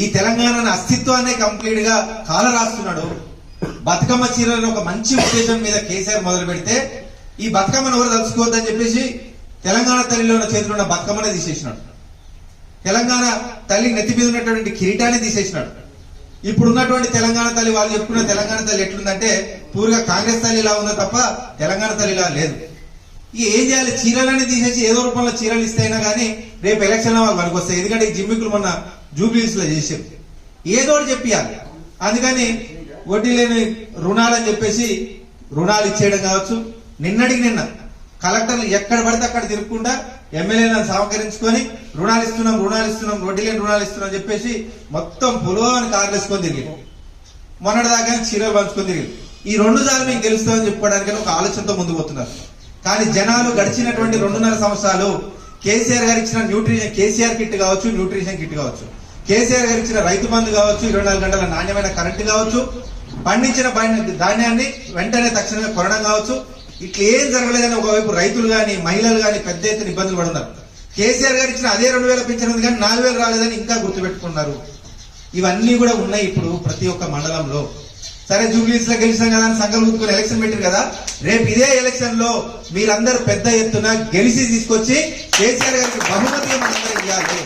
ఈ తెలంగాణ అస్తిత్వాన్ని కంప్లీట్గా కాల రాస్తున్నాడు బతుకమ్మ చీరలను ఒక మంచి ఉద్దేశం మీద కేసీఆర్ మొదలు పెడితే ఈ బతుకమ్మను ఎవరు తలుచుకోవద్దని చెప్పేసి తెలంగాణ తల్లిలో ఉన్న చేతిలో ఉన్న బతుకమ్మనే తీసేసినాడు. తెలంగాణ తల్లి నెత్తి మీద ఉన్నటువంటి కిరీటాన్ని తీసేసినాడు. ఇప్పుడు ఉన్నటువంటి తెలంగాణ తల్లి వాళ్ళు చెప్పుకున్న తెలంగాణ తల్లి ఎట్లుందంటే పూర్గా కాంగ్రెస్ తల్లి ఇలా ఉందో తప్ప తెలంగాణ తల్లి ఇలా లేదు. ఇక ఏం చేయాలి? చీరలన్నీ తీసేసి ఏదో రూపంలో చీరలు ఇస్తేనా కానీ రేపు ఎలక్షన్ వాళ్ళు మనకు వస్తాయి. ఎందుకంటే ఈ జిమ్మికులు మొన్న జూబ్లీస్లో చేసేది చేసారు ఏదో ఒకటి చెప్పియాలి. అందుకని వడ్డీ లేని రుణాలని చెప్పేసి రుణాలు ఇచ్చేయడం కావచ్చు. నిన్నటికి నిన్న కలెక్టర్లు ఎక్కడ పడితే అక్కడ తిరగకుండా ఎమ్మెల్యేలను సహకరించుకొని రుణాలు ఇస్తున్నాం రుణాలు ఇస్తున్నాం వడ్డీ లేని రుణాలు ఇస్తున్నాం చెప్పేసి మొత్తం పొలవని కార్లేసుకొని తిరిగి మొన్నటిదాకా చీరలు పంచుకొని తిరిగి ఈ రెండు సార్లు మీకు గెలుస్తామని చెప్పుకోవడానికి ఒక ఆలోచనతో ముందుకు పోతున్నారు. కానీ జనాలు గడిచినటువంటి రెండున్నర సంవత్సరాలు కేసీఆర్ గారు ఇచ్చిన న్యూట్రిషన్ కేసీఆర్ కిట్ కావచ్చు న్యూట్రిషన్ కిట్ కావచ్చు. కేసీఆర్ గారు ఇచ్చిన రైతు బంధు కావచ్చు ఇరవై నాలుగు గంటల నాణ్యమైన కరెంటు కావచ్చు పండించిన ధాన్యాన్ని వెంటనే తక్షణమే కొనడం కావచ్చు. ఇట్లా ఏం జరగలేదని ఒకవైపు రైతులు గాని మహిళలు గాని పెద్ద ఎత్తున ఇబ్బందులు పడుతున్నారు. కేసీఆర్ గారు ఇచ్చిన అదే రెండు వేల పెన్షన్ ఉంది కానీ నాలుగు వేలు రాలేదని ఇంకా గుర్తుపెట్టుకున్నారు. ఇవన్నీ కూడా ఉన్నాయి ఇప్పుడు ప్రతి ఒక్క మండలంలో. సరే జూబ్లీస్లో గెలిచాం కదా అని సంఘం కూర్చుని ఎలక్షన్ పెట్టారు కదా. రేపు ఇదే ఎలక్షన్లో మీరందరూ పెద్ద ఎత్తున గెలిచి తీసుకొచ్చి కేసీఆర్ గారికి బహుమతిగా మనందరం ఇవ్వాలి.